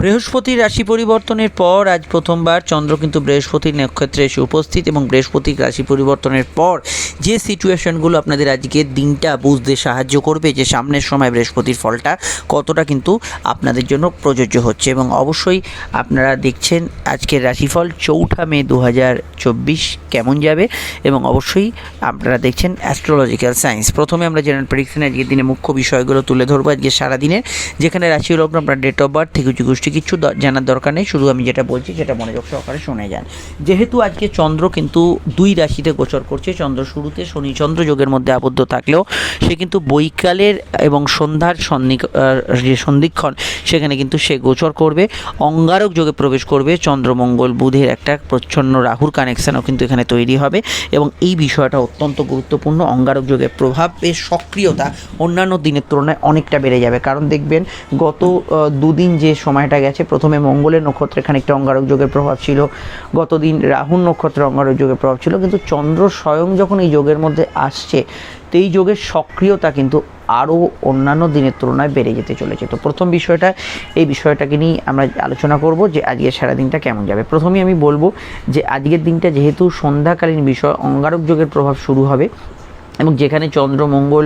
বৃহস্পতির রাশি পরিবর্তনের পর, আজ প্রথমবার চন্দ্র কিন্তু বৃহস্পতির নক্ষত্রে এসে উপস্থিত এবং বৃহস্পতির রাশি পরিবর্তনের পর যে সিচুয়েশনগুলো আপনাদের আজকে দিনটা বুঝতে সাহায্য করবে, যে সামনের সময় বৃহস্পতির ফলটা কতটা কিন্তু আপনাদের জন্য প্রযোজ্য হচ্ছে এবং অবশ্যই আপনারা দেখছেন আজকের রাশিফল চৌঠা মে দু হাজার চব্বিশ কেমন যাবে এবং অবশ্যই আপনারা দেখছেন অ্যাস্ট্রোলজিক্যাল সায়েন্স প্রথমে আমরা জেনারেল প্রেডিকশন আজকের দিনে মুখ্য বিষয়গুলো তুলে ধরবো। আজকে সারাদিনের যেখানে রাশি লগ্ন, আপনার ডেট অফ বার্থ থেকে গোষ্ঠী কিছু জানার দরকার নেই। শুধু আমি যেটা বলছি, সেটা মনোযোগ সহকারে শুনে যান। যেহেতু আজকে চন্দ্র কিন্তু দুই রাশিতে গোচর করছে, চন্দ্র শুরুতে শনি, চন্দ্র যোগের মধ্যে আবদ্ধ থাকলেও সে কিন্তু বৈকালের এবং সন্ধ্যার সন্নিক যে সন্ধিক্ষণ, সেখানে কিন্তু সে গোচর করবে। অঙ্গারক যোগে প্রবেশ করবে চন্দ্রমঙ্গল বুধের একটা প্রচ্ছন্ন রাহুর কানেকশানও কিন্তু এখানে তৈরি হবে এবং এই বিষয়টা অত্যন্ত গুরুত্বপূর্ণ। অঙ্গারক যোগের প্রভাবের সক্রিয়তা অন্যান্য দিনের তুলনায় অনেকটা বেড়ে যাবে। কারণ দেখবেন, গত দুদিন যে সময়টা গেছে। প্রথমে মঙ্গলের নক্ষত্রে খানিকটা অঙ্গারক যোগের প্রভাব ছিল। গতদিন রাহুর নক্ষত্রে অঙ্গারক যোগের প্রভাব ছিল। কিন্তু চন্দ্র স্বয়ং যখন এই যোগের মধ্যে আসছে তো এই যোগের সক্রিয়তা কিন্তু আরও অন্যান্য দিনের তুলনায় বেড়ে যেতে চলেছে। তো প্রথম বিষয়টা, এই বিষয়টাকে নিয়ে আমরা আলোচনা করব যে আজকের সারাদিনটা কেমন যাবে। প্রথমেই আমি বলব যে আজকের দিনটা যেহেতু সন্ধ্যাকালীন বিষয়, অঙ্গারক যোগের প্রভাব শুরু হবে। এবং যেখানে চন্দ্র, মঙ্গল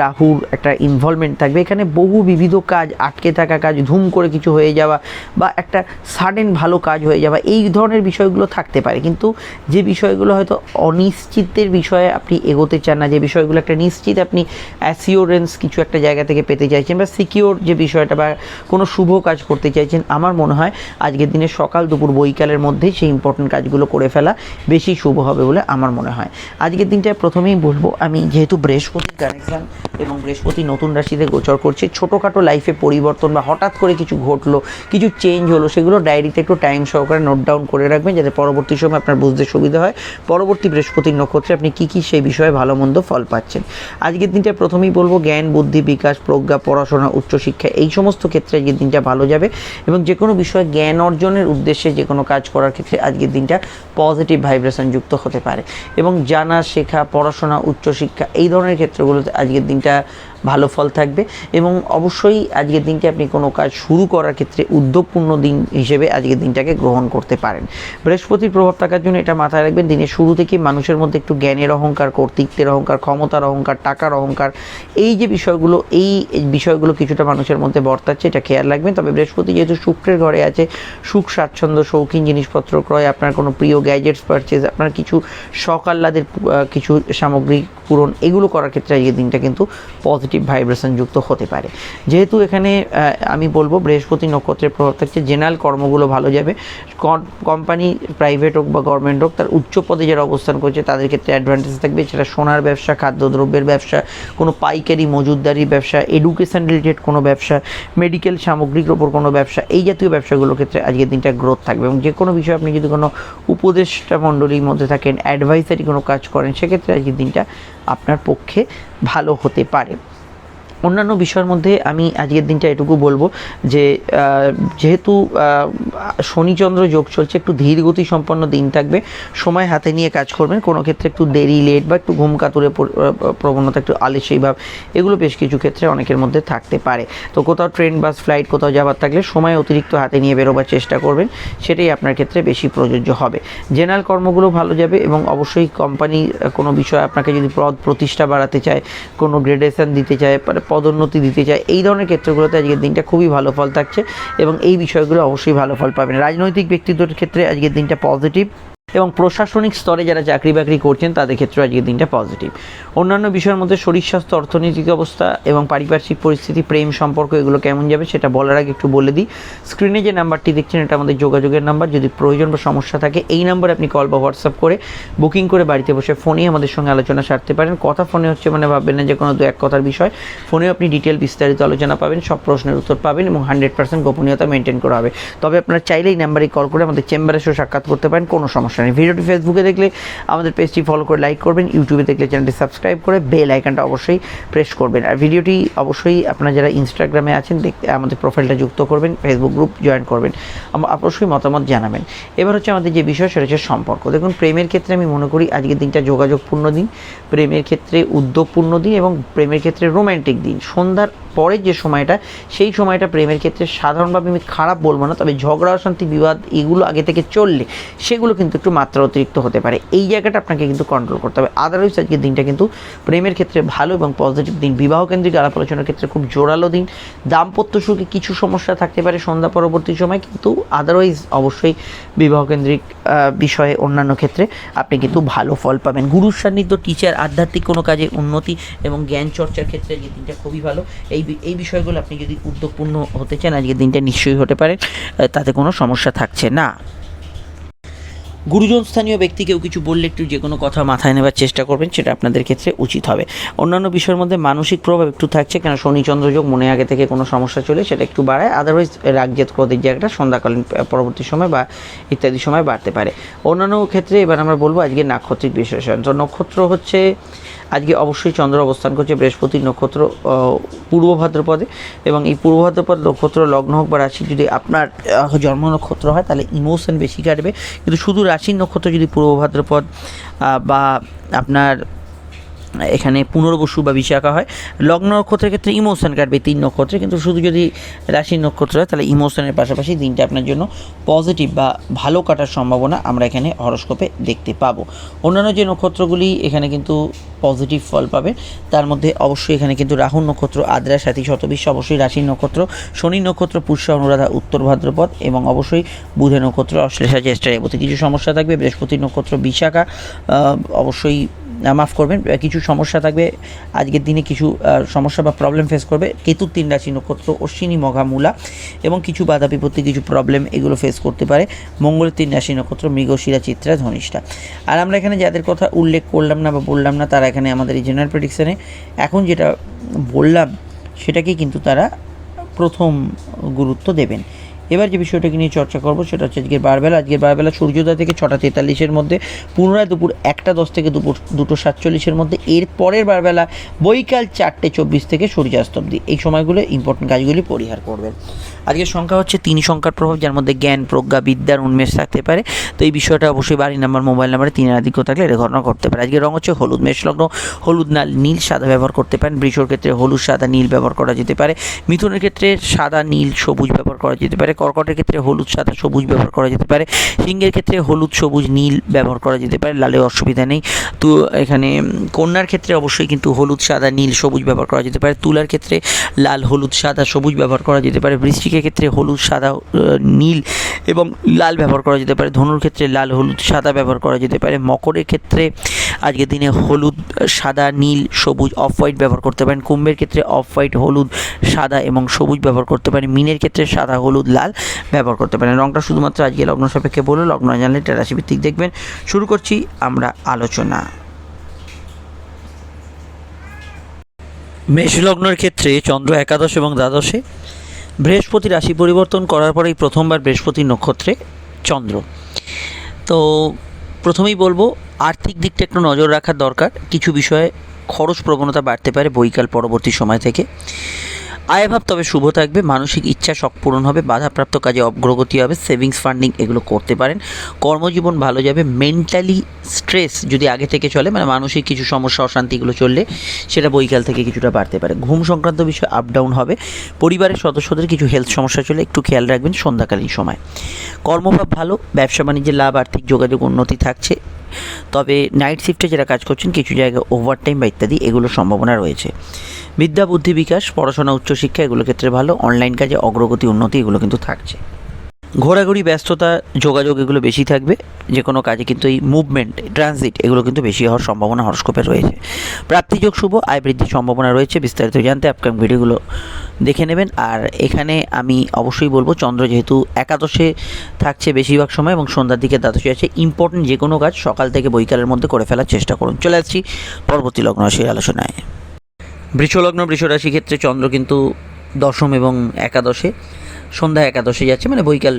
রাহুর একটা ইনভলভমেন্ট থাকবে, এখানে বহু বিবিধ কাজ, আটকে থাকা কাজ, ধুম করে কিছু হয়ে যাওয়া বা একটা সাডেন ভালো কাজ হয়ে যাওয়া, এই ধরনের বিষয়গুলো থাকতে পারে। কিন্তু যে বিষয়গুলো হয়তো অনিশ্চিতের বিষয়ে আপনি এগোতে চান না, যে বিষয়গুলো একটা নিশ্চিত আপনি অ্যাসিওরেন্স কিছু একটা জায়গা থেকে পেতে চাইছেন বা সিকিওর যে বিষয়টা বা কোনো শুভ কাজ করতে চাইছেন, আমার মনে হয় আজকের দিনে সকাল, দুপুর, বৈকালের মধ্যেই সেই ইম্পর্টেন্ট কাজগুলো করে ফেলা বেশি শুভ হবে বলে আমার মনে হয়। আজকের দিনটা প্রথমেই বলব আমি যেহেতু বৃহস্পতির কানেকশান এবং বৃহস্পতি নতুন রাশিতে গোচর করছে, ছোটোখাটো লাইফে পরিবর্তন বা হঠাৎ করে কিছু ঘটলো, কিছু চেঞ্জ হলো, সেগুলো ডায়েরিতে একটু টাইম সহকারে নোট ডাউন করে রাখবেন যাতে পরবর্তী সময় আপনার বুঝতে সুবিধা হয়। পরবর্তী বৃহস্পতির নক্ষত্রে আপনি কী কী সেই বিষয়ে ভালো মন্দ ফল পাচ্ছেন? আজকের দিনটা প্রথমেই বলব, জ্ঞান, বুদ্ধি, বিকাশ, প্রজ্ঞা, পড়াশোনা, উচ্চশিক্ষা, এই সমস্ত ক্ষেত্রে আজকের দিনটা ভালো যাবে এবং যে কোনো বিষয়ে জ্ঞান অর্জনের উদ্দেশ্যে যে কোনো কাজ করার ক্ষেত্রে আজকের দিনটা পজিটিভ ভাইব্রেশন যুক্ত হতে পারে এবং জানা, শেখা, পড়াশোনা, উচ্চশিক্ষা এই ধরনের ক্ষেত্রগুলোতে আজকের দিনটা ভালো ফল থাকবে এবং অবশ্যই আজকের দিনটি আপনি কোনো কাজ শুরু করার ক্ষেত্রে উদ্যোগপূর্ণ দিন হিসেবে আজকের দিনটাকে গ্রহণ করতে পারেন। বৃহস্পতির প্রভাব থাকার জন্য এটা মাথায় রাখবেন, দিনের শুরু থেকে মানুষের মধ্যে একটু জ্ঞানের অহংকার, কর্তৃত্বের অহংকার, ক্ষমতার অহংকার, টাকার অহংকার, এই যে বিষয়গুলো, এই বিষয়গুলো কিছুটা মানুষের মধ্যে বর্তাচ্ছে, এটা খেয়াল রাখবেন। তবে বৃহস্পতি যেহেতু শুক্রের ঘরে আছে, সুখ, স্বাচ্ছন্দ্য, শৌখিন জিনিসপত্র, ক্রয়, আপনার কোনো প্রিয় গ্যাজেটস পারচেজ আপনার কিছু আহ্লাদের কিছু সামগ্রী পূরণ, এগুলো করার ক্ষেত্রে আজকের দিনটা কিন্তু পজিটিভ ভাইব্রেশন যুক্ত হতে পারে। যেহেতু এখানে আমি বলব বৃহস্পতি নক্ষত্রের প্রভাব থাকছে জেনারেল কর্মগুলো ভালো যাবে। কোম্পানি প্রাইভেট হোক বা গভর্নমেন্ট হোক, তার উচ্চ পদে যারা অবস্থান করছে, তাদের ক্ষেত্রে অ্যাডভান্টেজ থাকবে। সেটা সোনার ব্যবসা, খাদ্যদ্রব্যের ব্যবসা, কোনো পাইকারি মজুদদারি ব্যবসা এডুকেশন রিলেটেড কোনো ব্যবসা মেডিকেল সামগ্রীর ওপর কোনো ব্যবসা, এই জাতীয় ব্যবসাগুলোর ক্ষেত্রে আজকের দিনটা গ্রোথ থাকবে। এবং যে কোনো বিষয়ে আপনি যদি কোনো উপদেষ্টা মণ্ডলীর মধ্যে থাকেন অ্যাডভাইসারি কোনো কাজ করেন, সেক্ষেত্রে আজকের দিনটা আপনার পক্ষে ভালো হতে পারে। অন্যান্য বিষয়ের মধ্যে আমি আজকের দিনটা এটুকু বলব যে যেহেতু শনিচন্দ্র যোগ চলছে, একটু ধীর গতি সম্পন্ন দিন থাকবে, সময় হাতে নিয়ে কাজ করবেন, কোনো ক্ষেত্রে একটু দেরি লেট বা একটু ঘুম কাতুরে প্রবণতা একটু আলসেই ভাব এগুলো বেশ কিছু ক্ষেত্রে অনেকের মধ্যে থাকতে পারে। তো কোথাও ট্রেন বাস ফ্লাইট কোথাও যাবার থাকলে সময় অতিরিক্ত হাতে নিয়ে বেরোবার চেষ্টা করবেন, সেটাই আপনার ক্ষেত্রে বেশি প্রযোজ্য হবে। জেনারেল কর্মগুলো ভালো যাবে এবং অবশ্যই কোম্পানি কোনো বিষয়ে আপনাকে যদি পদ প্রতিষ্ঠা বাড়াতে চায়, কোনো গ্রেডেশন দিতে চায় পদোন্নতি দিতে চায়, এই ধরনের ক্ষেত্রগুলোতে আজকের দিনটা খুবই ভালো ফল থাকছে এবং এই বিষয়গুলো অবশ্যই ভালো ফল পাবেন। রাজনৈতিক ব্যক্তিত্বের ক্ষেত্রে আজকের দিনটা পজিটিভ এবং প্রশাসনিক স্তরে যারা চাকরি বাকরি করছেন, তাদের ক্ষেত্রে আজকের দিনটা পজিটিভ অন্যান্য বিষয়ের মধ্যে শরীর স্বাস্থ্য, অর্থনৈতিক অবস্থা এবং পারিপার্শ্বিক পরিস্থিতি, প্রেম সম্পর্ক, এগুলো কেমন যাবে সেটা বলার আগে একটু বলে দিই। স্ক্রিনে যে নাম্বারটি দেখছেন, এটা আমাদের যোগাযোগের নাম্বার। যদি প্রয়োজন বা সমস্যা থাকে, এই নাম্বারে আপনি কল বা হোয়াটসঅ্যাপ করে বুকিং করে বাড়িতে বসে ফোনেই আমাদের সঙ্গে আলোচনা সারতে পারেন। কথা ফোনে হচ্ছে মানে ভাববেন না যে কোনো দু এক কথার বিষয়। ফোনে আপনি ডিটেল বিস্তারিত আলোচনা পাবেন, সব প্রশ্নের উত্তর পাবেন এবং হান্ড্রেড পার্সেন্ট গোপনীয়তা মেনটেন করা হবে। তবে আপনারা চাইলেই নাম্বারে কল করে আমাদের চেম্বারে সাক্ষাৎ করতে পারেন, কোনো সমস্যা নেই ভিডিওটি ফেসবুকে দেখলে আমাদের পেজটি ফলো করে লাইক করবেন ইউটিউবে দেখলে চ্যানেলটি সাবস্ক্রাইব করে বেল আইকনটা অবশ্যই প্রেস করবেন। আর ভিডিওটি অবশ্যই আপনারা যারা ইনস্টাগ্রামে আছেন, দেখতে আমাদের প্রোফাইলটা যুক্ত করবেন ফেসবুক গ্রুপ জয়েন করবেন। অবশ্যই মতামত জানাবেন। এবার হচ্ছে আমাদের যে বিষয়, সেটা হচ্ছে সম্পর্ক। দেখুন, প্রেমের ক্ষেত্রে আমি মনে করি আজকের দিনটা যোগাযোগপূর্ণ দিন, প্রেমের ক্ষেত্রে উদ্যোগপূর্ণ দিন এবং প্রেমের ক্ষেত্রে রোম্যান্টিক দিন। সন্ধ্যার পরের যে সময়টা, সেই সময়টা প্রেমের ক্ষেত্রে সাধারণভাবে আমি খারাপ বলব না, তবে ঝগড়া, অশান্তি, বিবাদ এগুলো আগে থেকে চললে সেগুলো কিন্তু একটু মাত্রা অতিরিক্ত হতে পারে। এই জায়গাটা আপনাকে কিন্তু কন্ট্রোল করতে হবে। আদারওয়াইজ আজকের দিনটা কিন্তু প্রেমের ক্ষেত্রে ভালো এবং পজিটিভ দিন। বিবাহ কেন্দ্রিক আলাপ আলোচনার ক্ষেত্রে খুব জোরালো দিন। দাম্পত্য সুখে কিছু সমস্যা থাকতে পারে সন্ধ্যা পরবর্তী সময়, কিন্তু আদারওয়াইজ অবশ্যই বিবাহ কেন্দ্রিক বিষয়ে অন্যান্য ক্ষেত্রে আপনি কিন্তু ভালো ফল পাবেন। গুরুর সান্নিধ্য টিচার আধ্যাত্মিক কোনো কাজে উন্নতি এবং জ্ঞান চর্চার ক্ষেত্রে আজকের দিনটা খুবই ভালো, এই বি- এই বিষয়গুলো আপনি যদি উদ্যোগপূর্ণ হতে চান, আজকের দিনটা নিশ্চয়ই হতে পারে তাতে কোনো সমস্যা থাকছে না। গুরুজন স্থানীয় ব্যক্তি কেউ কিছু বললে একটু যে কোনো কথা মাথায় নেবার চেষ্টা করবেন, সেটা আপনাদের ক্ষেত্রে উচিত হবে। অন্যান্য বিষয়ের মধ্যে মানসিক প্রভাব একটু থাকছে, কেন শনি চন্দ্রযোগ মনে আগে থেকে কোনো সমস্যা চলে, সেটা একটু বাড়ায় আদারওয়াইজ রাগজেত ক্রোধের জায়গাটা সন্ধ্যাকালীন পরবর্তী সময় বা ইত্যাদি সময় বাড়তে পারে। অন্যান্য ক্ষেত্রে এবার আমরা বলব আজকে নাক্ষত্রিক বিশ্লেষণ। তো নক্ষত্র হচ্ছে আজকে অবশ্যই চন্দ্র অবস্থান করছে বৃহস্পতি নক্ষত্র পূর্ব ভাদ্রপদে এবং এই পূর্ব ভাদ্রপদ নক্ষত্র লগ্ন হোক বা রাশি যদি আপনার জন্ম নক্ষত্র হয় তাহলে ইমোশন বেশি কাটবে। কিন্তু শুধু রাশির নক্ষত্র যদি পূর্ব ভাদ্রপদ বা আপনার এখানে পুনর্বসু বা বিশাখা হয়। লগ্ন নক্ষত্রের ক্ষেত্রে ইমোশন কাটবে তিন নক্ষত্রে। কিন্তু শুধু যদি রাশির নক্ষত্র হয়, তাহলে ইমোশনের পাশাপাশি দিনটা আপনার জন্য পজিটিভ বা ভালো কাটার সম্ভাবনা আমরা এখানে হরস্কোপে দেখতে পাবো। অন্যান্য যে নক্ষত্রগুলি এখানে কিন্তু পজিটিভ ফল পাবে, তার মধ্যে অবশ্যই এখানে কিন্তু রাহুর নক্ষত্র, আদ্রা, সাথী শতবিশ্ব অবশ্যই রাশির নক্ষত্র, শনি নক্ষত্র, পুষ্যা, অনুরাধা, উত্তর ভাদ্রপদ এবং অবশ্যই বুধে নক্ষত্র, অশ্লেষা, জ্যেষ্ঠা, রেবতী। কিছু সমস্যা থাকবে, বৃহস্পতি নক্ষত্র, বিশাখা অবশ্যই মাফ করবেন কিছু সমস্যা থাকবে, আজকের দিনে কিছু সমস্যা বা প্রবলেম ফেস করবে কেতুর তিন রাশি নক্ষত্র, অশ্বিনী মঘা মূলা এবং কিছু বাধা বিপত্তি, কিছু প্রবলেম এগুলো ফেস করতে পারে। মঙ্গলের তিন রাশি নক্ষত্র মৃগশিরা চিত্রা, ধনিষ্ঠা। আর আমরা এখানে যাদের কথা উল্লেখ করলাম না বা বললাম না, তারা এখানে আমাদের এই জেনারেল প্রেডিকশানে এখন যেটা বললাম, সেটাকেই কিন্তু তারা প্রথম গুরুত্ব দেবেন। এবার যে বিষয়টাকে নিয়ে চর্চা করব সেটা হচ্ছে আজকের বারবেলা। আজকের বারবেলা সূর্যোদয় থেকে ছটা তেতাল্লিশের মধ্যে, পুনরায় দুপুর একটা দশ থেকে দুপুর দুটো সাতচল্লিশের মধ্যে, এর পরের বারবেলা বৈকাল চারটে চব্বিশ থেকে সূর্যাস্ত অবধি। এই সময়গুলো ইম্পর্টেন্ট কাজগুলি পরিহার করবেন। আজকের সংখ্যা হচ্ছে তিন সংখ্যার প্রভাব, যার মধ্যে জ্ঞান, প্রজ্ঞা, বিদ্যার উন্মেষ থাকতে পারে। তো এই বিষয়টা অবশ্যই বাড়ি নাম্বার, মোবাইল নাম্বারে তিনের আধিক্য থাকলে এটা ঘটনা করতে পারে। আজকের রং হচ্ছে হলুদ মেষলগ্ন হলুদ নাল নীল, সাদা ব্যবহার করতে পারেন। বৃষর ক্ষেত্রে হলুদ, সাদা, নীল ব্যবহার করা যেতে পারে। মিথুনের ক্ষেত্রে সাদা, নীল, সবুজ ব্যবহার করা যেতে পারে। কর্কটের ক্ষেত্রে হলুদ, সাদা, সবুজ ব্যবহার করা যেতে পারে। সিংহের ক্ষেত্রে হলুদ, সবুজ, নীল ব্যবহার করা যেতে পারে, লালে অসুবিধা নেই। তো এখানে কন্যার ক্ষেত্রে অবশ্যই কিন্তু হলুদ, সাদা, নীল, সবুজ ব্যবহার করা যেতে পারে। তুলার ক্ষেত্রে লাল, হলুদ, সাদা, সবুজ ব্যবহার করা যেতে পারে। বৃষ্টিকের ক্ষেত্রে হলুদ, সাদা নীল এবং লাল ব্যবহার করা যেতে পারে। ধনুর ক্ষেত্রে লাল, হলুদ, সাদা ব্যবহার করা যেতে পারে। মকরের ক্ষেত্রে আজকের দিনে হলুদ, সাদা, নীল, সবুজ অফ হোয়াইট ব্যবহার করতে পারেন। কুম্ভের ক্ষেত্রে অফ হোয়াইট হলুদ, সাদা এবং সবুজ ব্যবহার করতে পারেন। মিনের ক্ষেত্রে সাদা, হলুদ, লাল ব্যবহার করতে পারেন। রংটা শুধুমাত্র আজকে লগ্ন সাপেক্ষে বলে লগ্ন জানলে রাশিভিত্তিক দেখবেন। শুরু করছি আমরা আলোচনা। মেষ লগ্নের ক্ষেত্রে চন্দ্র একাদশ এবং দ্বাদশে বৃহস্পতি রাশি পরিবর্তন করার পরেই প্রথমবার বৃহস্পতি নক্ষত্রে চন্দ্র। তো প্রথমেই বলব আর্থিক দিকটা একটু নজর রাখার দরকার। কিছু বিষয়ে খরচ প্রবণতা বাড়তে পারে বৈকাল পরবর্তী সময় থেকে। আয়ভাব তবে শুভ থাকবে, মানসিক ইচ্ছা শখ পূরণ হবে, বাধাপ্রাপ্ত কাজে অগ্রগতি হবে, সেভিংস ফান্ডিং এগুলো করতে পারেন। কর্মজীবন ভালো যাবে, মেন্টালি স্ট্রেস যদি আগে থেকে চলে মানে মানসিক কিছু সমস্যা, অশান্তিগুলো চললে সেটা বৈকাল থেকে কিছুটা বাড়তে পারে। ঘুম সংক্রান্ত বিষয় আপ ডাউন হবে, পরিবারের সদস্যদের কিছু হেলথ সমস্যা চলে, একটু খেয়াল রাখবেন সন্ধ্যাকালীন সময়। কর্মভাব ভালো, ব্যবসা বাণিজ্যে লাভ, আর্থিক যোগাযোগ উন্নতি থাকছে তবে নাইট শিফটে যারা কাজ করছেন, কিছু জায়গায় ওভারটাইম বা ইত্যাদি এগুলোর সম্ভাবনা রয়েছে। বিদ্যা, বুদ্ধি বিকাশ, পড়াশোনা, উচ্চশিক্ষা, এগুলো ক্ষেত্রে ভালো। অনলাইন কাজে অগ্রগতি, উন্নতি, এগুলো কিন্তু থাকছে। ঘোরাঘুরি, ব্যস্ততা, যোগাযোগ এগুলো বেশি থাকবে। যে কোনো কাজে কিন্তু এই মুভমেন্ট ট্রানজিট এগুলো কিন্তু বেশি হওয়ার সম্ভাবনা হরস্কোপে রয়েছে। প্রাপ্তিযোগ শুভ, আয় বৃদ্ধির সম্ভাবনা রয়েছে, বিস্তারিত জানতে আপকাম ভিডিওগুলো দেখে নেবেন। আর এখানে আমি অবশ্যই বলব, চন্দ্র যেহেতু একাদশে থাকছে বেশিরভাগ সময় এবং সন্ধ্যার দিকে দ্বাদশে আছে ইম্পর্টেন্ট যে কোনো কাজ সকাল থেকে বৈকালের মধ্যে করে ফেলার চেষ্টা করুন। চলে আসছি পরবর্তী লগ্ন রাশির আলোচনায়। বৃষলগ্ন, বৃষরাশি ক্ষেত্রে চন্দ্র কিন্তু দশম এবং একাদশে। সন্ধ্যা একাদশে যাচ্ছে মানে বৈকাল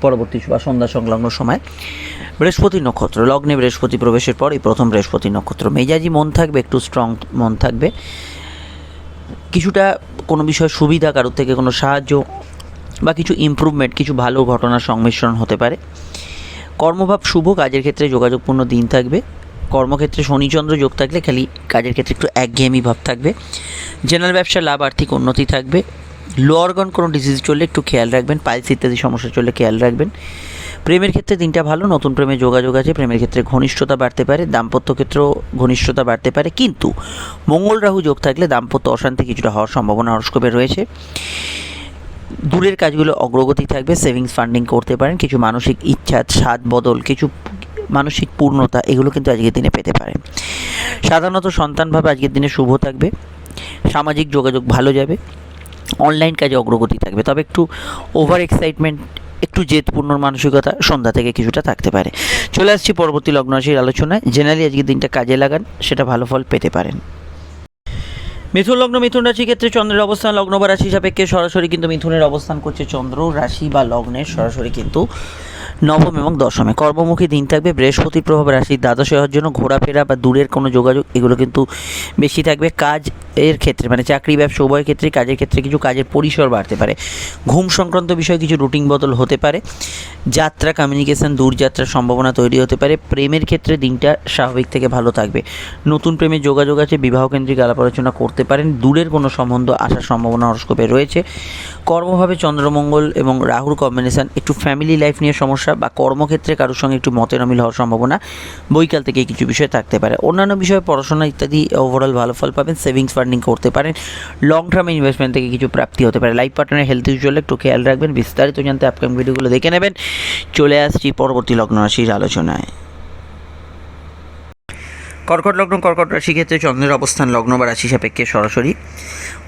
পরবর্তী বা সন্ধ্যা সংলগ্ন সময়। বৃহস্পতি নক্ষত্র, লগ্নে বৃহস্পতি প্রবেশের পর এই প্রথম বৃহস্পতি নক্ষত্র। মেজাজি মন থাকবে, একটু স্ট্রং মন থাকবে। কিছুটা কোনো বিষয়ে সুবিধা, কারোর থেকে কোনো সাহায্য বা কিছু ইমপ্রুভমেন্ট কিছু ভালো ঘটনার সংমিশ্রণ হতে পারে। কর্মভাব শুভ, কাজের ক্ষেত্রে যোগাযোগপূর্ণ দিন থাকবে। কর্মক্ষেত্রে শনিচন্দ্র যোগ থাকলে খালি কাজের ক্ষেত্রে একটু একঘেয়েমি ভাব থাকবে। জেনারেল ব্যবসা লাভ, আর্থিক উন্নতি থাকবে। লো অর্গান কোনো ডিজিজ চললে একটু খেয়াল রাখবেন পাইলস ইত্যাদি সমস্যা চললে খেয়াল রাখবেন। প্রেমের ক্ষেত্রে দিনটা ভালো, নতুন প্রেমে যোগাযোগ আছে, প্রেমের ক্ষেত্রে ঘনিষ্ঠতা বাড়তে পারে, দাম্পত্য ক্ষেত্রেও ঘনিষ্ঠতা বাড়তে পারে, কিন্তু মঙ্গল রাহু যোগ থাকলে দাম্পত্য অশান্তি কিছুটা হওয়ার সম্ভাবনা হরস্কোপে রয়েছে। দূরের কাজগুলো অগ্রগতি থাকবে সেভিংস ফান্ডিং করতে পারেন, কিছু মানসিক ইচ্ছা স্বাদ বদল, কিছু মানসিক পূর্ণতা, এগুলো কিন্তু আজকের দিনে পেতে পারেন সাধারণত সন্তানভাবে আজকের দিনে শুভ থাকবে, সামাজিক যোগাযোগ ভালো যাবে অনলাইন কাজে অগ্রগতি থাকবে। তবে একটু ওভার এক্সাইটমেন্ট একটু জেদপূর্ণ মানসিকতা সন্ধ্যা থেকে কিছুটা থাকতে পারে। চলে আসছি পরবর্তী লগ্ন রাশির আলোচনায়। জেনারেলি আজকের দিনটা কাজে লাগান, সেটা ভালো ফল পেতে পারেন। মিথুন লগ্ন, মিথুন রাশি ক্ষেত্রে চন্দ্রের অবস্থান, লগ্ন বা রাশি সাপেক্ষে সরাসরি কিন্তু মিথুনের অবস্থান করছে চন্দ্র। রাশি বা লগ্নের সরাসরি কিন্তু নবম এবং দশমে। কর্মমুখী দিন থাকবে বৃহস্পতির প্রভাব রাশির দ্বাদশে হওয়ার জন্য ঘোরাফেরা বা দূরের কোনো যোগাযোগ, এগুলো কিন্তু বেশি থাকবে কাজ এর ক্ষেত্রে। মানে চাকরি, ব্যবসা, উভয় ক্ষেত্রে কাজের ক্ষেত্রে কিছু কাজের পরিসর বাড়তে পারে। ঘুম সংক্রান্ত বিষয়ে কিছু রুটিন বদল হতে পারে। যাত্রা কমিউনিকেশন দূরযাত্রার সম্ভাবনা তৈরি হতে পারে। প্রেমের ক্ষেত্রে দিনটা স্বাভাবিক থেকে ভালো থাকবে। নতুন প্রেমের যোগাযোগ আছে বিবাহ কেন্দ্রিক আলাপ আলোচনা করতে পারেন। দূরের কোনো সম্বন্ধ আসার সম্ভাবনা হরস্কোপে রয়েছে। কর্মভাবে চন্দ্রমঙ্গল এবং রাহুর কম্বিনেশন একটু ফ্যামিলি লাইফ নিয়ে সমস্যা বা কর্মক্ষেত্রে কারোর সঙ্গে একটু মতের অমিল হওয়ার সম্ভাবনা বৈকাল থেকে কিছু বিষয় থাকতে পারে। অন্যান্য বিষয়ে পড়াশোনা ইত্যাদি ওভারঅল ভালো ফল পাবেন সেভিংস ফান্ডিং করতে পারেন লং টার্ম ইনভেস্টমেন্ট থেকে কিছু প্রাপ্তি হতে পারে। লাইফ পার্টনারের হেলথ ইস্যু একটু খেয়াল রাখবেন, বিস্তারিত জানতে আপকামিং ভিডিওগুলো দেখে নেবেন। চলে আসছি পরবর্তী লগ্ন রাশির আলোচনায়। কর্কট লগ্ন, কর্কট রাশি ক্ষেত্রে চন্দ্রের অবস্থান লগ্ন বা রাশি সাপেক্ষে সরাসরি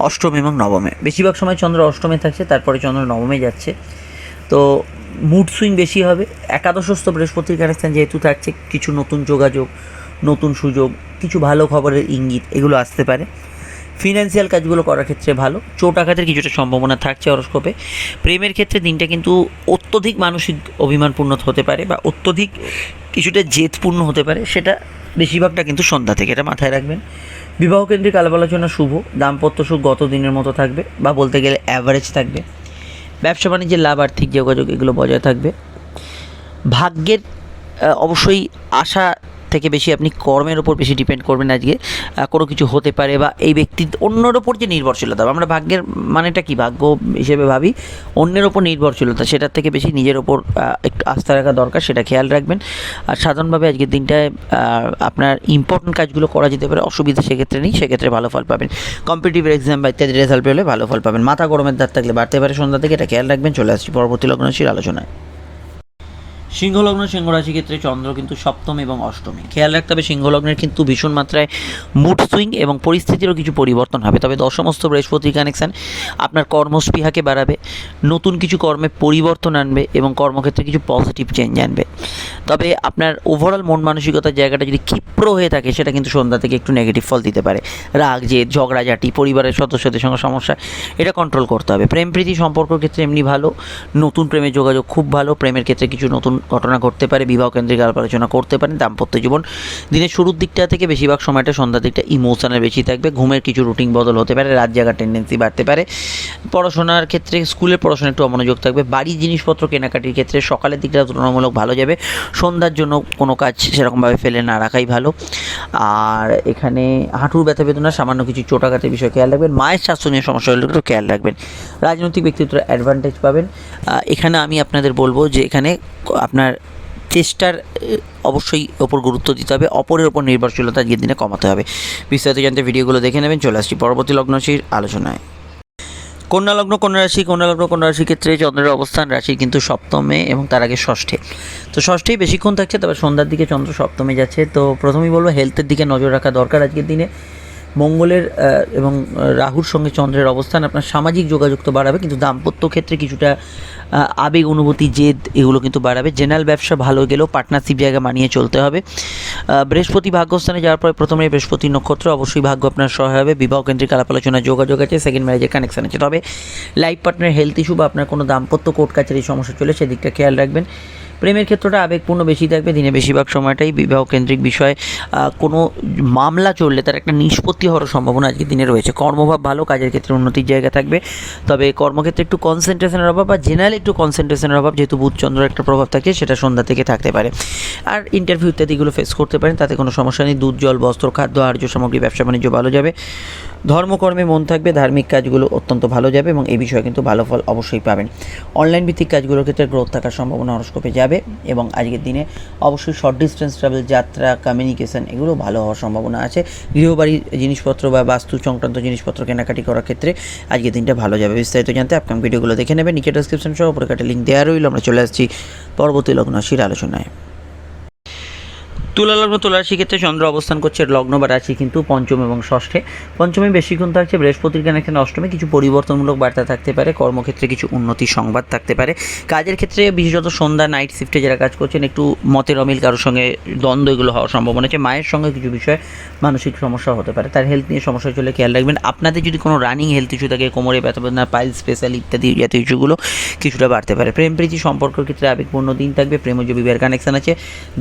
অষ্টম এবং নবমে। বেশিরভাগ সময় চন্দ্র অষ্টমে থাকছে, তারপরে চন্দ্র নবমে যাচ্ছে। তো মুড সুইং বেশি হবে। একাদশস্থ বৃহস্পতির কানেকশান যেহেতু থাকছে, কিছু নতুন যোগাযোগ, নতুন সুযোগ, কিছু ভালো খবরের ইঙ্গিত, এগুলো আসতে পারে। ফিনান্সিয়াল কাজগুলো করার ক্ষেত্রে ভালো। চোট আঘাতের কিছুটা সম্ভাবনা থাকছে হরস্কোপে প্রেমের ক্ষেত্রে দিনটা কিন্তু অত্যধিক মানসিক অভিমানপূর্ণ হতে পারে বা অত্যধিক কিছুটা জেদপূর্ণ হতে পারে। সেটা বেশিরভাগটা কিন্তু সন্ধ্যা থেকে, এটা মাথায় রাখবেন। বিবাহ কেন্দ্রিক আলাপ আলোচনা শুভ। দাম্পত্য সুখ গত দিনের মতো থাকবে বা বলতে গেলে অ্যাভারেজ থাকবে। ব্যবসা বাণিজ্যের লাভ আর্থিক যোগাযোগ এগুলো বজায় থাকবে। ভাগ্যের অবশ্যই আশা থেকে বেশি আপনি কর্মের ওপর বেশি ডিপেন্ড করবেন আজকে কোনো কিছু হতে পারে বা এই ব্যক্তির অন্যের ওপর যে নির্ভরশীলতা, আমরা ভাগ্যের মানেটা কি? ভাগ্য হিসেবে ভাবি, অন্যের ওপর নির্ভরশীলতা, সেটার থেকে বেশি নিজের ওপর একটু আস্থা রাখা দরকার, সেটা খেয়াল রাখবেন। আর সাধারণভাবে আজকের দিনটায় আপনার ইম্পর্টেন্ট কাজগুলো করা যেতে পারে, অসুবিধা সেক্ষেত্রে নেই, সেক্ষেত্রে ভালো ফল পাবেন। কম্পিটিটিভ এক্সাম বা ইত্যাদি রেজাল্ট পেলে ভালো ফল পাবেন। মাথা গরমের দাঁত থাকলে বাড়তে পারে সন্ধ্যা থেকে, এটা খেয়াল রাখবেন, চলে আসছি পরবর্তী লগ্নশীল আলোচনায়। সিংহলগ্ন সিংহ রাশি ক্ষেত্রে চন্দ্র কিন্তু সপ্তম এবং অষ্টমী। খেয়াল রাখতে হবে, সিংহলগ্নের কিন্তু ভীষণ মাত্রায় মুড সুইং এবং পরিস্থিতিরও কিছু পরিবর্তন হবে। তবে দশমস্ত বৃহস্পতির কানেকশান আপনার কর্মস্পৃহাকে বাড়াবে, নতুন কিছু কর্মে পরিবর্তন আনবে এবং কর্মক্ষেত্রে কিছু পজিটিভ চেঞ্জ আনবে। তবে আপনার ওভারঅল মন মানসিকতার জায়গাটা যদি ক্ষিপ্র হয়ে থাকে, সেটা কিন্তু সন্ধ্যা থেকে একটু নেগেটিভ ফল দিতে পারে। রাগ, জেদ ঝগড়াঝাটি পরিবারের সদস্যদের সঙ্গে সমস্যা, এটা কন্ট্রোল করতে হবে। প্রেম প্রীতি সম্পর্কের ক্ষেত্রে এমনি ভালো, নতুন প্রেমের যোগাযোগ খুব ভালো, প্রেমের ক্ষেত্রে কিছু নতুন ঘটনা ঘটতে পারে, বিবাহ কেন্দ্রিক আলাপ আলোচনা করতে পারেন, দাম্পত্য জীবন দিনের শুরুর দিকটা থেকে বেশিরভাগ সময়টা সন্ধ্যার দিকটা ইমোশনাল বেশি থাকবে, ঘুমের কিছু রুটিন বদল হতে পারে, রাত জাগার টেন্ডেন্সি বাড়তে পারে। পড়াশোনার ক্ষেত্রে, স্কুলের পড়াশোনা একটু অমনোযোগ থাকবে, বাড়ির জিনিসপত্র কেনাকাটির ক্ষেত্রে সকালের দিকটা তুলনামূলক ভালো যাবে, সন্ধ্যার জন্য কোনো কাজ সেরকমভাবে ফেলে না রাখাই ভালো। আর এখানে হাঁটুর ব্যথা বেদনা, সামান্য কিছু চোটাঘাতের বিষয়ে খেয়াল রাখবেন, মায়ের স্বাস্থ্য নিয়ে সমস্যা হলে একটু খেয়াল রাখবেন। রাজনৈতিক ব্যক্তিত্ব অ্যাডভান্টেজ পাবেন। এখানে আমি আপনাদের বলব যে এখানে আপনার চেষ্টার অবশ্যই ওপর গুরুত্ব দিতে হবে, অপরের ওপর নির্ভরশীলতা আজকের দিনে কমাতে হবে। বিস্তারিত জানতে ভিডিওগুলো দেখে নেবেন, চলে আসছি পরবর্তী লগ্নশীর আলোচনায়। কন্যা লগ্ন, কন্যা রাশি, কন্যা লগ্ন, কন্যা রাশির ক্ষেত্রে চন্দ্রের অবস্থান রাশি কিন্তু সপ্তমে এবং তার আগে ষষ্ঠে। তো ষষ্ঠেই বেশিক্ষণ থাকছে তবে সন্ধ্যার দিকে চন্দ্র সপ্তমে যাচ্ছে। তো প্রথমেই বলব হেলথের দিকে নজর রাখা দরকার আজকের দিনে। মঙ্গলের এবং রাহুর সঙ্গে চন্দ্রের অবস্থান, আপনার সামাজিক যোগাযোগ তো বাড়াবে, কিন্তু দাম্পত্য ক্ষেত্রে কিছুটা আবেগ, অনুভূতি, জেদ, এগুলো কিন্তু বাড়াবে। জেনারেল ব্যবসা ভালো গেলেও পার্টনারশিপ জায়গা মানিয়ে চলতে হবে। বৃহস্পতি ভাগ্যস্থানে যাওয়ার পরে প্রথমে বৃহস্পতি নক্ষত্র, অবশ্যই ভাগ্য আপনার সহায় হবে। বিবাহ কেন্দ্রিক আলাপ আলোচনা যোগাযোগ আছে সেকেন্ড ম্যারেজের কানেকশন আছে। তবে লাইফ পার্টনার হেলথ ইস্যু বা আপনার কোনো দাম্পত্য কোর্ট কাছারির সমস্যা চলে, সেদিকটা খেয়াল রাখবেন। প্রেমের ক্ষেত্রটা আবেগপূর্ণ বেশি থাকবে, দিনে বেশিরভাগ সময়টাই বিবাহ কেন্দ্রিক বিষয়ে কোনো মামলা চললে তার একটা নিষ্পত্তি হওয়ার সম্ভাবনা আজকের দিনে রয়েছে। কর্মভাব ভালো, কাজের ক্ষেত্রে উন্নতির জায়গা থাকবে। তবে কর্মক্ষেত্রে একটু কনসেন্ট্রেশনের অভাব বা জেনারেল একটু কনসেন্ট্রেশনের অভাব, যেহেতু বুধ চন্দ্রের একটা প্রভাব থাকে, সেটা সন্ধ্যা থেকে থাকতে পারে। আর ইন্টারভিউ ইত্যাদিগুলো ফেস করতে পারেন, তাতে কোনো সমস্যা নেই। দুধ, জল, বস্ত্র, খাদ্য, আর্য সামগ্রী ব্যবসা বাণিজ্য ভালো যাবে। ধর্মকর্মে মন থাকবে, ধার্মিক কাজগুলো অত্যন্ত ভালো যাবে এবং এই বিষয়ে কিন্তু ভালো ফল অবশ্যই পাবেন। অনলাইন ভিত্তিক কাজগুলোর ক্ষেত্রে গ্রোথ থাকার সম্ভাবনা হরস্কোপে যাবে এবং আজকের দিনে অবশ্যই শর্ট ডিস্টেন্স ট্রাভেল যাত্রা কমিউনিকেশন এগুলো ভালো হওয়ার সম্ভাবনা আছে। গৃহবাড়ির জিনিসপত্র বা বাস্তু সংক্রান্ত জিনিসপত্র কেনাকাটি করার ক্ষেত্রে আজকের দিনটা ভালো যাবে বিস্তারিত জানতে আপকাম ভিডিওগুলো দেখে নেবেন। নিচে ডেসক্রিপশন সহ উপরে কাটে লিঙ্ক দেওয়া রইল। আমরা চলে আসছি পরবর্তী লগ্ন রাশির আলোচনায়। তুলা লগ্ন তুলা রাশি ক্ষেত্রে চন্দ্র অবস্থান করছে, লগ্ন বা রাশি কিন্তু পঞ্চম এবং ষষ্ঠে। পঞ্চমে বেশিক্ষণ থাকছে, বৃহস্পতির কানেকশন অষ্টমে কিছু পরিবর্তনমূলক বার্তা থাকতে পারে, কর্মক্ষেত্রে কিছু উন্নতি সংবাদ থাকতে পারে। কাজের ক্ষেত্রে বিশেষত সন্ধ্যা নাইট শিফটে যারা কাজ করছেন, একটু মতের অমিল কারোর সঙ্গে দ্বন্দ্ব এগুলো হওয়ার সম্ভাবনা আছে। মায়ের সঙ্গে কিছু বিষয়ে মানসিক সমস্যা হতে পারে। তার হেলথ নিয়ে সমস্যা চলে, খেয়াল রাখবেন। আপনাদের যদি কোনো রানিং হেলথ ইস্যু থাকে, কোমরে ব্যথা বেদনা পাইল স্পেশাল ইত্যাদি জাতীয় ইস্যুগুলো কিছুটা বাড়তে পারে। প্রেম প্রীতি সম্পর্কের ক্ষেত্রে আবেগপূর্ণ দিন থাকবে, প্রেমজ বিবাহের কানেকশন আছে।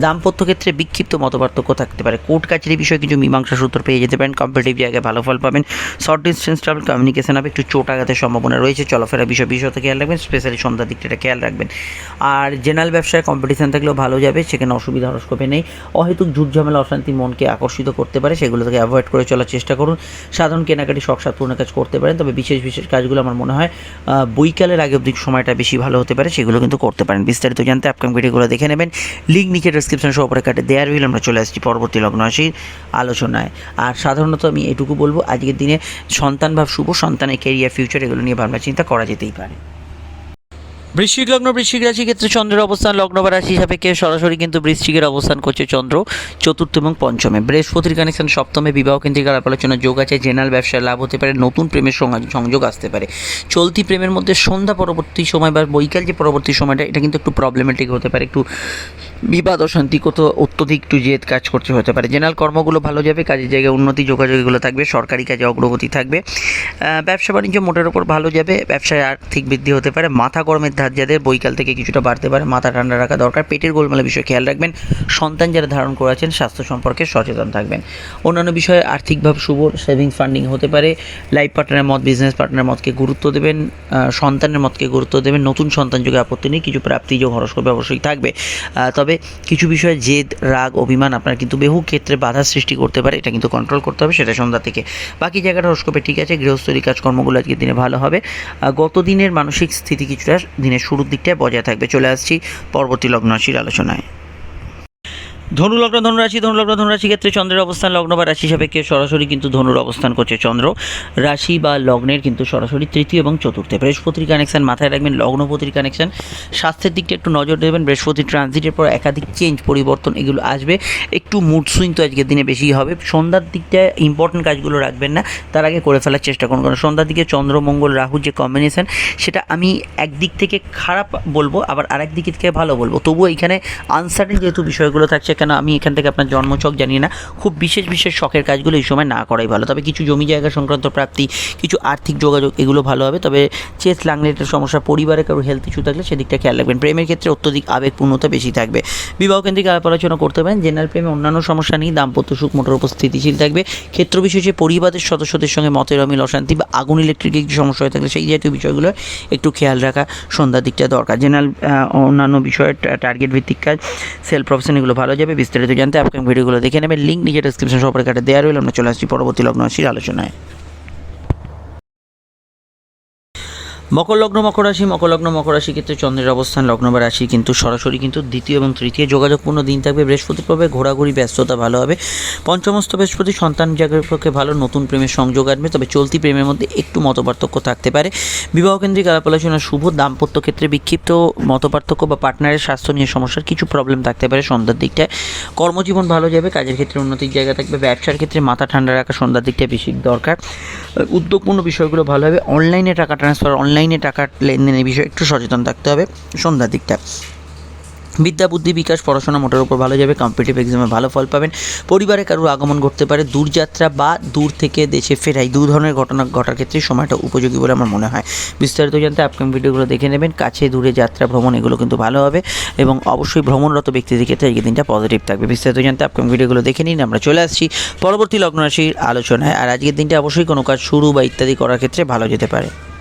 দাম্পত্য ক্ষেত্রে বিক্ষিপ্ত মতপার্থক্য থাকতে পারে। কোর্ট কাছারি বিষয়ে কিছু মীমাংসা সূত্র পেয়ে যেতে পারেন। কম্পিটিভ জায়গায় ভালো ফল পাবেন। শর্ট ডিস্টেন্স ট্রাভেল কমিউনিকেশন হবে। একটু চোট আঘাতের সম্ভাবনা রয়েছে। চলাফেরা বিষয় বিষয়তে খেয়াল রাখবেন। স্পেশালি সন্ধ্যা দিকটা খেয়াল রাখবেন। আর জেনারেল ব্যবসায় কম্পিটিশন থাকলেও ভালো যাবে। সেখানে অসুবিধা হরস্কোপে নেই। অহেতুক ঝুট ঝামেলা, অশান্তি মনকে আকর্ষিত করতে পারে। সেগুলো থেকে অ্যাভয়েড করে চলার চেষ্টা করুন। সাধারণ কেনাকাটি শখ সাতপূর্ণ কাজ করতে পারেন। তবে বিশেষ বিশেষ কাজগুলো আমার মনে হয় বৈকালের আগে অবধি সময়টা বেশি ভালো হতে পারে। সেগুলো কিন্তু করতে পারেন। বিস্তারিত জানতে আপকাম ভিডিওগুলো দেখে নেবেন। লিঙ্ক নিচে ডিসক্রিপশন সহ উপরে কাটে দেওয়া রইল, আমরা চলে আসছি পরবর্তী লগ্ন রাশির আলোচনায়। আর সাধারণত আমি এটুকু বলব, আজকের দিনে সন্তান ভাব শুভ, সন্তানের কেরিয়ার ফিউচার এগুলো নিয়ে ভাবনা চিন্তা করা যেতেই পারে। বৃশ্চিক লগ্ন, বৃশ্চিক রাশি ক্ষেত্রে চন্দ্রের অবস্থান, লগ্ন বা রাশি সাপেক্ষে সরাসরি কিন্তু বৃশ্চিকের অবস্থান করছে চন্দ্র চতুর্থ এবং পঞ্চমে। বৃহস্পতির কানেকশন সপ্তমে, বিবাহ কেন্দ্রিক আলাপ আলোচনা যোগ আছে জেনারেল ব্যবসায় লাভ হতে পারে, নতুন প্রেমের সংযোগ আসতে পারে। চলতি প্রেমের মধ্যে সন্ধ্যা পরবর্তী সময় বা বৈকাল যে পরবর্তী সময়টা, এটা কিন্তু একটু প্রবলেমেটিক হতে পারে, একটু বিবাদ অশান্তি কত অত্যধিক জেদ কাজ করতে হতে পারে। জেনারেল কর্মগুলো ভালো যাবে কাজের জায়গায় উন্নতি যোগাযোগ এগুলো থাকবে সরকারি কাজে অগ্রগতি থাকবে। ব্যবসা বাণিজ্য মোটের ওপর ভালো যাবে ব্যবসায় আর্থিক বৃদ্ধি হতে পারে মাথা গরমের ধার যাদের বৈকাল থেকে কিছুটা বাড়তে পারে মাথা ঠান্ডা রাখা দরকার। পেটের গোলমালের বিষয়ে খেয়াল রাখবেন সন্তান যারা ধারণ করে আছেন স্বাস্থ্য সম্পর্কে সচেতন থাকবেন। অন্যান্য বিষয়ে আর্থিকভাবে শুভ সেভিংস ফান্ডিং হতে পারে লাইফ পার্টনারের মত বিজনেস পার্টনারের মতকে গুরুত্ব দেবেন সন্তানের মতকে গুরুত্ব দেবেন নতুন সন্তান যোগে আপত্তি নেই কিছু প্রাপ্তি যোগ হরস্কোপে অবশ্যই থাকবে। আহ, তবে কিছু বিষয়ে জেদ, রাগ, অভিমান আপনার কিন্তু বহু ক্ষেত্রে বাধা সৃষ্টি করতে পারে, এটা কিন্তু কন্ট্রোল করতে হবে সেটা সন্ধ্যা থেকে। বাকি জায়গাটা হরস্কোপে ঠিক আছে, গৃহস্থলী কাজকর্মগুলো আজকের দিনে ভালো হবে। গত দিনের মানসিক স্থিতি কিছুটা দিনের শুরুর দিকটায় বজায় থাকবে। চলে আসছি পরবর্তী লগ্ন রাশির আলোচনায়। ধনু লগ্ন ধনুরাশি ধনু লগ্ন ধনুরাশি ক্ষেত্রে চন্দ্রের অবস্থান, লগ্ন বা রাশি সাপেক্ষে সরাসরি কিন্তু ধনুর অবস্থান করছে চন্দ্র। রাশি বা লগ্নের কিন্তু সরাসরি তৃতীয় এবং চতুর্থে। বৃহস্পতির কানেকশন মাথায় রাখবেন, লগ্নপতির কানেকশন স্বাস্থ্যের দিকটা একটু নজর দেবেন বৃহস্পতি ট্রানজিটের পর একাধিক চেঞ্জ পরিবর্তন এগুলো আসবে। একটু মুড সুইং তো আজকের দিনে বেশি হবে। সন্ধ্যার দিকটা ইম্পর্টেন্ট কাজগুলো রাখবেন না, তার আগে করে ফেলার চেষ্টা করুন। কারণ সন্ধ্যার দিকে চন্দ্র, মঙ্গল, রাহু যে কম্বিনেশন সেটা আমি একদিক থেকে খারাপ বলব, আবার আরেক দিক থেকে ভালো বলব। তবুও এখানে আনসার্টেন যেহেতু বিষয়গুলো থাকছে কেন আমি এখান থেকে আপনার জন্মছক জানি না। খুব বিশেষ বিশেষ শখের কাজগুলো এই সময় না করাই ভালো। তবে কিছু জমি জায়গা সংক্রান্ত প্রাপ্তি, কিছু আর্থিক যোগাযোগ, এগুলো ভালো হবে। তবে চেস, লাংলেটের সমস্যা পরিবারে কারও হেলথ ইস্যু থাকলে সেদিকটা খেয়াল রাখবেন। প্রেমের ক্ষেত্রে অত্যধিক আবেগপূর্ণতা বেশি থাকবে। বিবাহ কেন্দ্রিক আলাপ আলোচনা করতে পারেন। জেনারেল প্রেমে অন্যান্য সমস্যা নেই। দাম্পত্য সুখ মোটর উপর স্থিতিশীল থাকবে। ক্ষেত্র বিশেষে পরিবারের সদস্যদের সঙ্গে মতের অমিল, অশান্তি বা আগুন ইলেকট্রিকের কিছু সমস্যা হয়ে থাকলে সেই জাতীয় বিষয়গুলো একটু খেয়াল রাখা সন্ধ্যার দিকটা দরকার। জেনারেল অন্যান্য বিষয়ের টার্গেট ভিত্তিক কাজ সেল প্রফেশন এগুলো ভালো। যাবে, বিস্তারিত জানতে আপকামিং ভিডিওগুলো দেখে নেবেন। লিঙ্ক নিজের ডিসক্রিপশন সবার কাটে। দেওয়া রইল, আমরা চলে আসছি পরবর্তী লগ্ন আলোচনায়। মকর লগ্ন, মকর রাশি, মকর লগ্ন, মকর রাশি ক্ষেত্রে চন্দ্রের অবস্থান, লগ্ন বা রাশি কিন্তু সরাসরি কিন্তু দ্বিতীয় এবং তৃতীয় যোগাযোগপূর্ণ দিন থাকবে। বৃহস্পতির প্রভাবে ঘোরাঘুরি, ব্যস্ততা ভালো হবে। পঞ্চমস্ত বৃহস্পতি সন্তান জাগরের পক্ষে ভালো, নতুন প্রেমের সংযোগ আনবে তবে চলতি প্রেমের মধ্যে একটু মতপার্থক্য থাকতে পারে। বিবাহ কেন্দ্রিক আলাপ আলোচনা শুভ দাম্পত্য ক্ষেত্রে বিক্ষিপ্ত মতপার্থক্য বা পার্টনারের স্বাস্থ্য নিয়ে সমস্যার কিছু প্রবলেম থাকতে পারে সন্ধ্যার দিকটায়। কর্মজীবন ভালো যাবে, কাজের ক্ষেত্রে উন্নতির জায়গা থাকবে, ব্যবসার ক্ষেত্রে মাথা ঠান্ডা রাখা সন্ধ্যার দিকটায় বেশি দরকার। উদ্যোগপূর্ণ বিষয়গুলো ভালো হবে। অনলাইনে টাকা ট্রান্সফার অনলাইনে টাকা লেনদেনের বিষয়ে একটু সচেতন থাকতে হবে। সন্ধ্যার দিকটা। বিদ্যা, বুদ্ধি, বিকাশ, পড়াশোনা মোটের উপর ভালো যাবে কম্পিটিভ এক্সামে ভালো ফল পাবেন। পরিবারে কারোর আগমন ঘটতে পারে দূরযাত্রা বা দূর থেকে দেশে ফেরাই দু ধরনের ঘটনা ঘটার ক্ষেত্রে সময়টা উপযোগী বলে আমার মনে হয়। বিস্তারিত জানতে আপকাম ভিডিওগুলো দেখে নেবেন। কাছে, দূরে যাত্রা, ভ্রমণ, এগুলো কিন্তু ভালো হবে এবং অবশ্যই ভ্রমণরত ব্যক্তিদের ক্ষেত্রে আজকের দিনটা পজিটিভ থাকবে। বিস্তারিত জানতে আপকাম ভিডিওগুলো দেখে নিন। আমরা চলে আসছি পরবর্তী লগ্ন রাশির আলোচনায়। আর আজকের দিনটা অবশ্যই কোনো কাজ শুরু বা ইত্যাদি করার ক্ষেত্রে ভালো যেতে পারে।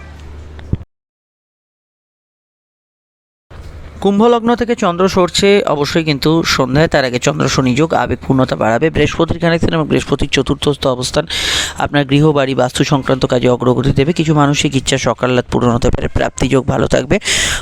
কুম্ভ লগ্ন থেকে চন্দ্র সরছে, অবশ্যই কিন্তু সন্ধ্যায়, তার আগে চন্দ্র শনি যোগ আবেগপূর্ণতা বাড়াবে। বৃহস্পতির কানেকশন এবং বৃহস্পতির চতুর্থস্থ অবস্থান আপনার গৃহ, বাড়ি, বাস্তু সংক্রান্ত কাজে অগ্রগতি দেবে। কিছু মানসিক ইচ্ছা সকালাত পূরণ হতে পারে, প্রাপ্তি যোগ ভালো থাকবে।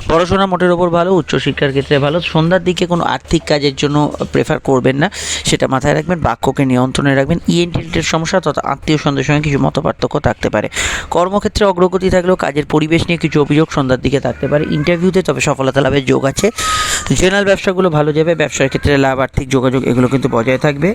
পড়াশোনা মোটের ওপর ভালো, উচ্চশিক্ষার ক্ষেত্রে ভালো। সন্ধ্যার দিকে কোনো আর্থিক কাজের জন্য প্রেফার করবেন না, সেটা মাথায় রাখবেন, বাক্যকে নিয়ন্ত্রণে রাখবেন। ইএনটির সমস্যা তথা আত্মীয় সন্ধ্যের সঙ্গে কিছু মতপার্থক্য থাকতে পারে। কর্মক্ষেত্রে অগ্রগতি থাকলেও কাজের পরিবেশ নিয়ে কিছু অভিযোগ সন্ধ্যার দিকে থাকতে পারে। ইন্টারভিউতে তবে সফলতা লাভের যোগ আছে। জেনারেল ব্যবসাগুলো ভালো যাবে, ব্যবসার ক্ষেত্রে লাভ, আর্থিক যোগাযোগ, এগুলো কিন্তু বজায় থাকবে।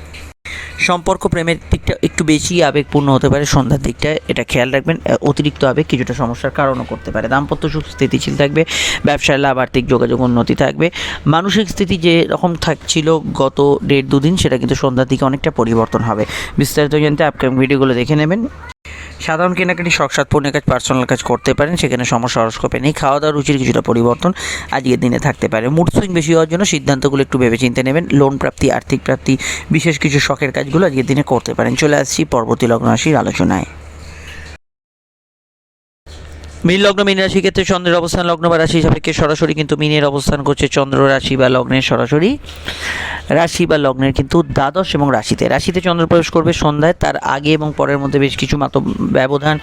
সম্পর্ক প্রেমের দিকটা একটু বেশি আবেগপূর্ণ হতে পারে সন্ধ্যার দিকটা, এটা খেয়াল রাখবেন। অতিরিক্ত আবেগ কিছুটা সমস্যার কারণও করতে পারে। দাম্পত্য সুখ স্থিতিশীল থাকবে ব্যবসায় লাভ, আর্থিক যোগাযোগ উন্নতি থাকবে। মানসিক স্থিতি যে রকম থাকছিল গত দেড় দুদিন, সেটা কিন্তু সন্ধ্যার দিকে অনেকটা পরিবর্তন হবে। বিস্তারিত জানতে আপকামিং ভিডিওগুলো দেখে নেবেন। সাধারণ কেনাকাটি শখ পূর্ণ কাজ পার্সোনাল কাজ করতে পারেন, সেখানে সমস্যা, হরস্কোপে নেই খাওয়া দাওয়ার রুচির কিছুটা পরিবর্তন আজকের দিনে থাকতে পারে। মুড সুইং বেশি হওয়ার জন্য সিদ্ধান্তগুলো একটু ভেবে চিনতে নেবেন। লোন প্রাপ্তি, আর্থিক প্রাপ্তি, বিশেষ কিছু শখের কাজগুলো আজকের দিনে করতে পারেন। চলে আসছি পরবর্তী লগ্ন রাশির আলোচনায়। মীন লগ্ন, মীন রাশি ক্ষেত্রে চন্দ্রের অবস্থান, লগ্ন বা রাশি সাপেক্ষে সরাসরি কিন্তু মিনের অবস্থান করছে চন্দ্র রাশি বা লগ্নের সরাসরি। রাশি বা লগ্নের কিন্তু দ্বাদশ এবং রাশিতে। রাশিতে চন্দ্র প্রবেশ করবে সন্ধ্যায়, তার আগে এবং পরের মধ্যে বেশ কিছু মত ব্যবধান,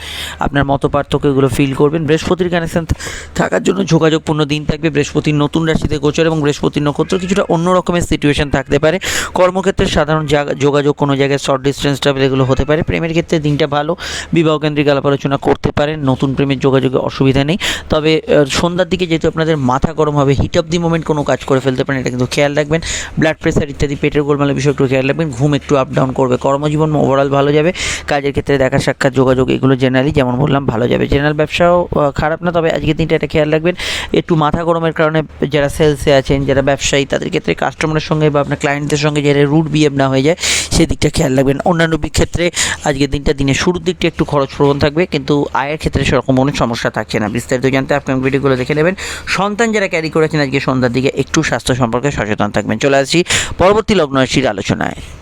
আপনার মত পার্থক্য এগুলো ফিল করবেন। বৃহস্পতির কানেকশন থাকার জন্য যোগাযোগপূর্ণ দিন থাকবে। বৃহস্পতির নতুন রাশিতে গোচর এবং বৃহস্পতির নক্ষত্র কিছুটা অন্য রকমের সিচুয়েশন থাকতে পারে। কর্মক্ষেত্রে সাধারণ যোগাযোগ কোনো জায়গায় শর্ট ডিস্টেন্স ট্রাভেল এগুলো হতে পারে। প্রেমের ক্ষেত্রে দিনটা ভালো। বিবাহ কেন্দ্রিক আলাপ আলোচনা করতে পারেন। নতুন প্রেমের যোগাযোগে অসুবিধা নেই। তবে সন্ধ্যার দিকে যেহেতু আপনাদের মাথা গরম হবে হিট অফ দি মোমেন্ট কোনো কাজ করে ফেলতে পারেন, এটা কিন্তু খেয়াল রাখবেন। ব্লাড প্রেশার ইত্যাদি, পেটের গোলমালের বিষয় একটু খেয়াল রাখবেন। ঘুম একটু আপ ডাউন করবে। কর্মজীবন ওভারঅল ভালো যাবে। কাজের ক্ষেত্রে দেখা সাক্ষাৎ, যোগাযোগ, এগুলো জেনারেলি যেমন বললাম, ভালো যাবে। জেনারেল ব্যবসাও খারাপ না, তবে আজকের দিনটা এটা খেয়াল রাখবেন। একটু মাথা গরমের কারণে যারা সেলসে আছেন, যারা ব্যবসায়ী, তাদের ক্ষেত্রে কাস্টমারের সঙ্গে বা আপনার ক্লায়েন্টদের সঙ্গে যারা রুট বিহেভ না হয়ে যায়, সেদিকটা খেয়াল রাখবেন। অন্যান্য ক্ষেত্রে আজকের দিনটা, দিনের শুরুর দিকটা একটু খরচ প্রবণ থাকবে, কিন্তু আয়ের ক্ষেত্রে সেরকম কোনো সমস্যা থাকছে না। বিস্তারিত জানতে আপনি ভিডিওগুলো দেখে নেবেন। সন্তান যারা ক্যারি করেছেন, আজকে সন্ধ্যার দিকে একটু স্বাস্থ্য সম্পর্কে সচেতন থাকবেন। চলে আসছি পরবর্তী লগ্ন আলোচনায়।